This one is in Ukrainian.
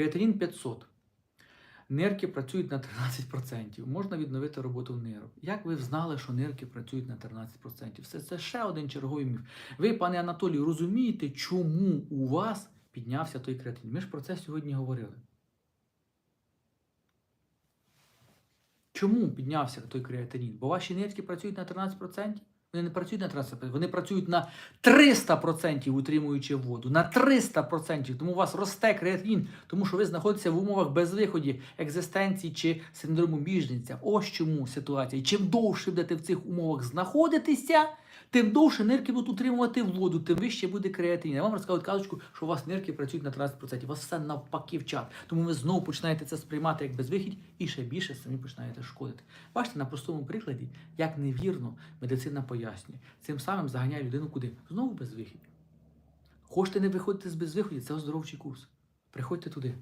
Креатинін 500. Нирки працюють на 13%. Можна відновити роботу нирок. Як ви знали, що нирки працюють на 13%? Все це ще один черговий міф. Ви, пане Анатолію, розумієте, чому у вас піднявся той креатинін? Ми ж про це сьогодні говорили. Чому піднявся той креатинін? Бо ваші нирки працюють на 13%? Вони не працюють на 13%, вони працюють на 300% утримуючи воду. На 300%. Тому у вас росте креатинін, тому що ви знаходитеся в умовах безвиході, екзистенції чи синдрому біженця. Ось чому ситуація. Чим довше будете в цих умовах знаходитися, тим довше нирки будуть утримувати воду, тим вище буде креатинін. Я вам розказую казочку, що у вас нирки працюють на 13%. У вас все навпаки в чат. Тому ви знову починаєте це сприймати як безвихідь і ще більше самі починаєте шкодити. Бачите, на простому прикладі, як невірно медицина пояснює. Цим самим заганяє людину куди? Знову безвихідь. Хочете не виходити з безвиході, це оздоровчий курс. Приходьте туди.